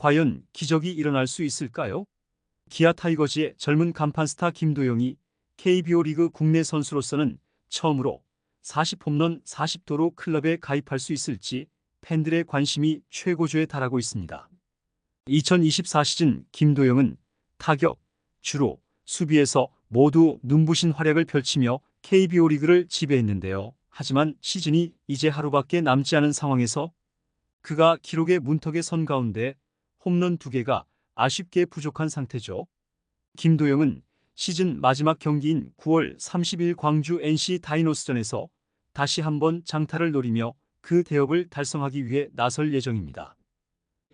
과연 기적이 일어날 수 있을까요? 기아 타이거즈의 젊은 간판 스타 김도영이 KBO 리그 국내 선수로서는 처음으로 40홈런 40도로 클럽에 가입할 수 있을지 팬들의 관심이 최고조에 달하고 있습니다. 2024 시즌 김도영은 타격, 주로 수비에서 모두 눈부신 활약을 펼치며 KBO 리그를 지배했는데요. 하지만 시즌이 이제 하루밖에 남지 않은 상황에서 그가 기록의 문턱에 선 가운데 홈런 두 개가 아쉽게 부족한 상태죠. 김도영은 시즌 마지막 경기인 9월 30일 광주 NC 다이노스전에서 다시 한번 장타를 노리며 그 대업을 달성하기 위해 나설 예정입니다.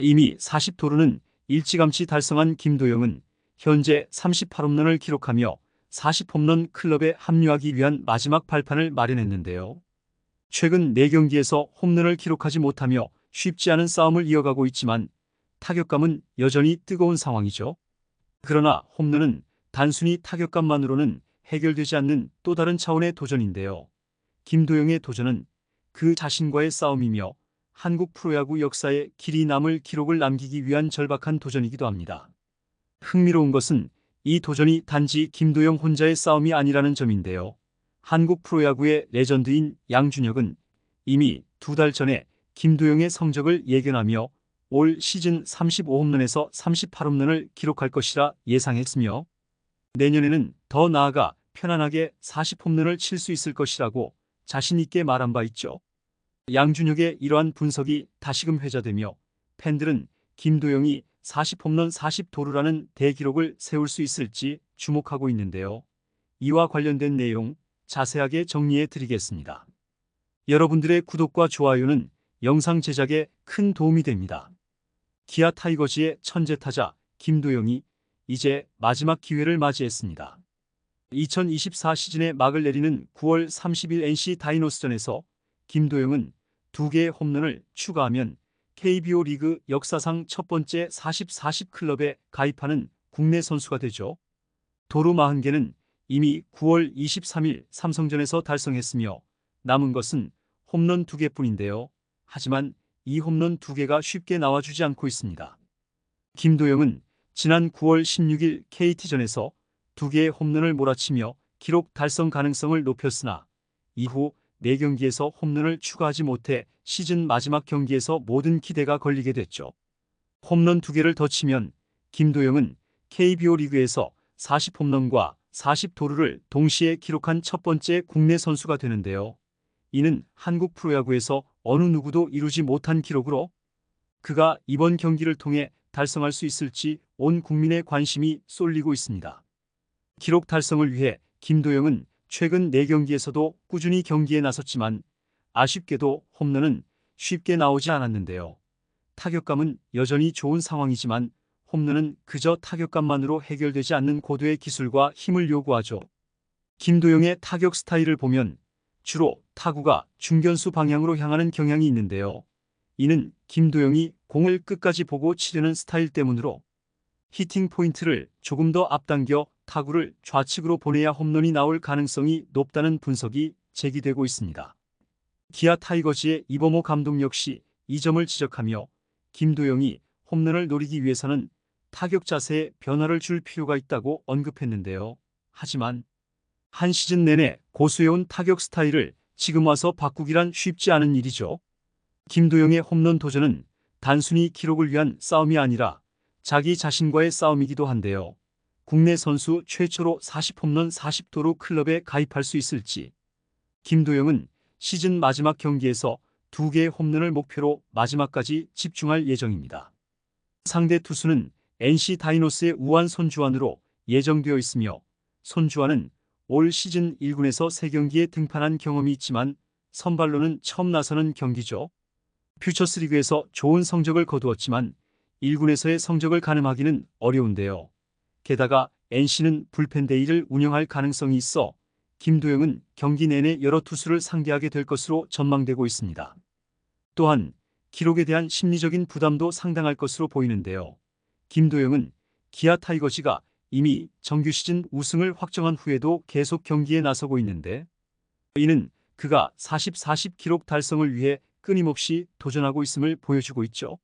이미 40도루는 일찌감치 달성한 김도영은 현재 38홈런을 기록하며 40홈런 클럽에 합류하기 위한 마지막 발판을 마련했는데요. 최근 4경기에서 홈런을 기록하지 못하며 쉽지 않은 싸움을 이어가고 있지만 타격감은 여전히 뜨거운 상황이죠. 그러나 홈런은 단순히 타격감만으로는 해결되지 않는 또 다른 차원의 도전인데요. 김도영의 도전은 그 자신과의 싸움이며 한국 프로야구 역사에 길이 남을 기록을 남기기 위한 절박한 도전이기도 합니다. 흥미로운 것은 이 도전이 단지 김도영 혼자의 싸움이 아니라는 점인데요. 한국 프로야구의 레전드인 양준혁은 이미 두 달 전에 김도영의 성적을 예견하며 올 시즌 35홈런에서 38홈런을 기록할 것이라 예상했으며 내년에는 더 나아가 편안하게 40홈런을 칠 수 있을 것이라고 자신있게 말한 바 있죠. 양준혁의 이러한 분석이 다시금 회자되며 팬들은 김도영이 40홈런 40도루라는 대기록을 세울 수 있을지 주목하고 있는데요. 이와 관련된 내용 자세하게 정리해 드리겠습니다. 여러분들의 구독과 좋아요는 영상 제작에 큰 도움이 됩니다. 기아 타이거즈의 천재 타자 김도영이 이제 마지막 기회를 맞이했습니다. 2024 시즌에 막을 내리는 9월 30일 NC 다이노스전에서 김도영은 두 개의 홈런을 추가하면 KBO 리그 역사상 첫 번째 40-40 클럽에 가입하는 국내 선수가 되죠. 도루 40개는 이미 9월 23일 삼성전에서 달성했으며 남은 것은 홈런 2개뿐인데요. 하지만 이 홈런 2개가 쉽게 나와주지 않고 있습니다. 김도영은 지난 9월 16일 KT전에서 2개의 홈런을 몰아치며 기록 달성 가능성을 높였으나 이후 4경기에서 홈런을 추가하지 못해 시즌 마지막 경기에서 모든 기대가 걸리게 됐죠. 홈런 2개를 더 치면 김도영은 KBO 리그에서 40홈런과 40도루를 동시에 기록한 첫 번째 국내 선수가 되는데요. 이는 한국 프로야구에서 어느 누구도 이루지 못한 기록으로 그가 이번 경기를 통해 달성할 수 있을지 온 국민의 관심이 쏠리고 있습니다. 기록 달성을 위해 김도영은 최근 4경기에서도 꾸준히 경기에 나섰지만 아쉽게도 홈런은 쉽게 나오지 않았는데요. 타격감은 여전히 좋은 상황이지만 홈런은 그저 타격감만으로 해결되지 않는 고도의 기술과 힘을 요구하죠. 김도영의 타격 스타일을 보면 주로 타구가 중견수 방향으로 향하는 경향이 있는데요. 이는 김도영이 공을 끝까지 보고 치려는 스타일 때문으로 히팅 포인트를 조금 더 앞당겨 타구를 좌측으로 보내야 홈런이 나올 가능성이 높다는 분석이 제기되고 있습니다. 기아 타이거즈의 이범호 감독 역시 이 점을 지적하며 김도영이 홈런을 노리기 위해서는 타격 자세에 변화를 줄 필요가 있다고 언급했는데요. 하지만 한 시즌 내내 고수해온 타격 스타일을 지금 와서 바꾸기란 쉽지 않은 일이죠. 김도영의 홈런 도전은 단순히 기록을 위한 싸움이 아니라 자기 자신과의 싸움이기도 한데요. 국내 선수 최초로 40홈런 40도로 클럽에 가입할 수 있을지 김도영은 시즌 마지막 경기에서 두 개의 홈런을 목표로 마지막까지 집중할 예정입니다. 상대 투수는 NC 다이노스의 우한 손주환으로 예정되어 있으며 손주환은 올 시즌 1군에서 3경기에 등판한 경험이 있지만 선발로는 처음 나서는 경기죠. 퓨처스리그에서 좋은 성적을 거두었지만 1군에서의 성적을 가늠하기는 어려운데요. 게다가 NC는 불펜 데이를 운영할 가능성이 있어 김도영은 경기 내내 여러 투수를 상대하게 될 것으로 전망되고 있습니다. 또한 기록에 대한 심리적인 부담도 상당할 것으로 보이는데요. 김도영은 기아 타이거즈가 이미 정규 시즌 우승을 확정한 후에도 계속 경기에 나서고 있는데 이는 그가 40-40 기록 달성을 위해 끊임없이 도전하고 있음을 보여주고 있죠.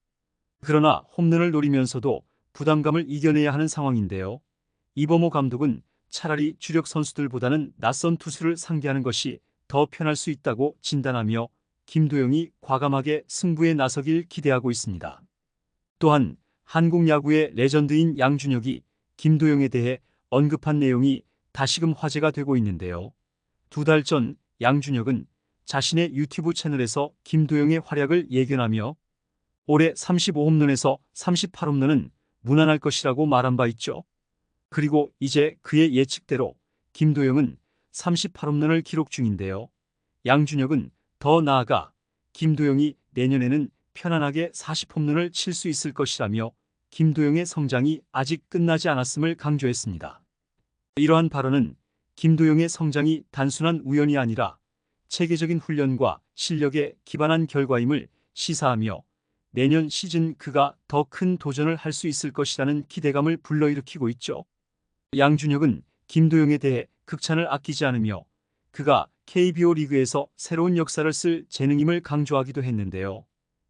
그러나 홈런을 노리면서도 부담감을 이겨내야 하는 상황인데요. 이범호 감독은 차라리 주력 선수들보다는 낯선 투수를 상대하는 것이 더 편할 수 있다고 진단하며 김도영이 과감하게 승부에 나서길 기대하고 있습니다. 또한 한국 야구의 레전드인 양준혁이 김도영에 대해 언급한 내용이 다시금 화제가 되고 있는데요. 두 달 전 양준혁은 자신의 유튜브 채널에서 김도영의 활약을 예견하며 올해 35홈런에서 38홈런은 무난할 것이라고 말한 바 있죠. 그리고 이제 그의 예측대로 김도영은 38홈런을 기록 중인데요. 양준혁은 더 나아가 김도영이 내년에는 편안하게 40홈런을 칠 수 있을 것이라며 김도영의 성장이 아직 끝나지 않았음을 강조했습니다. 이러한 발언은 김도영의 성장이 단순한 우연이 아니라 체계적인 훈련과 실력에 기반한 결과임을 시사하며 내년 시즌 그가 더 큰 도전을 할 수 있을 것이라는 기대감을 불러일으키고 있죠. 양준혁은 김도영에 대해 극찬을 아끼지 않으며 그가 KBO 리그에서 새로운 역사를 쓸 재능임을 강조하기도 했는데요.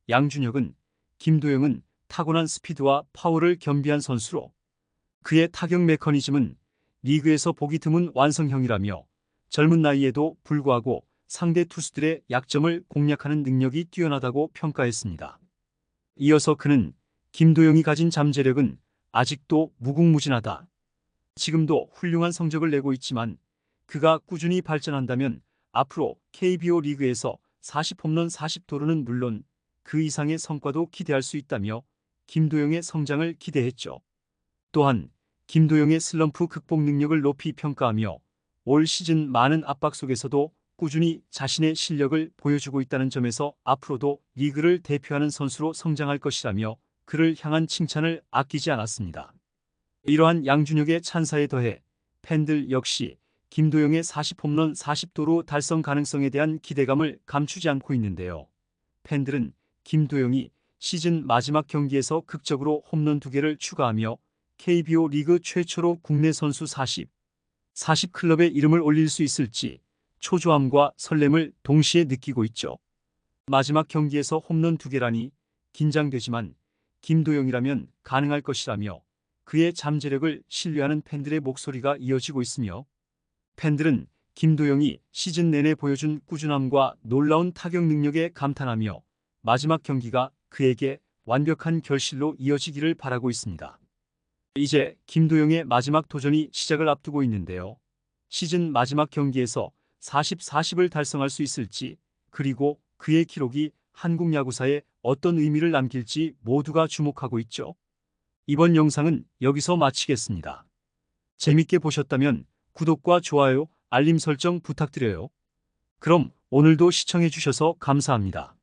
양준혁은 김도영은 타고난 스피드와 파워를 겸비한 선수로 그의 타격 메커니즘은 리그에서 보기 드문 완성형이라며 젊은 나이에도 불구하고 상대 투수들의 약점을 공략하는 능력이 뛰어나다고 평가했습니다. 이어서 그는 김도영이 가진 잠재력은 아직도 무궁무진하다. 지금도 훌륭한 성적을 내고 있지만 그가 꾸준히 발전한다면 앞으로 KBO 리그에서 40홈런 40도루는 물론 그 이상의 성과도 기대할 수 있다며 김도영의 성장을 기대했죠. 또한 김도영의 슬럼프 극복 능력을 높이 평가하며 올 시즌 많은 압박 속에서도 꾸준히 자신의 실력을 보여주고 있다는 점에서 앞으로도 리그를 대표하는 선수로 성장할 것이라며 그를 향한 칭찬을 아끼지 않았습니다. 이러한 양준혁의 찬사에 더해 팬들 역시 김도영의 40홈런 40도로 달성 가능성에 대한 기대감을 감추지 않고 있는데요. 팬들은 김도영이 시즌 마지막 경기에서 극적으로 홈런 2개를 추가하며 KBO 리그 최초로 국내 선수 40, 40 클럽의 이름을 올릴 수 있을지 초조함과 설렘을 동시에 느끼고 있죠. 마지막 경기에서 홈런 2개라니 긴장되지만 김도영이라면 가능할 것이라며 그의 잠재력을 신뢰하는 팬들의 목소리가 이어지고 있으며 팬들은 김도영이 시즌 내내 보여준 꾸준함과 놀라운 타격 능력에 감탄하며 마지막 경기가 그에게 완벽한 결실로 이어지기를 바라고 있습니다. 이제 김도영의 마지막 도전이 시작을 앞두고 있는데요. 시즌 마지막 경기에서 40, 40을 달성할 수 있을지 그리고 그의 기록이 한국 야구사에 어떤 의미를 남길지 모두가 주목하고 있죠. 이번 영상은 여기서 마치겠습니다. 재밌게 보셨다면 구독과 좋아요, 알림 설정 부탁드려요. 그럼 오늘도 시청해주셔서 감사합니다.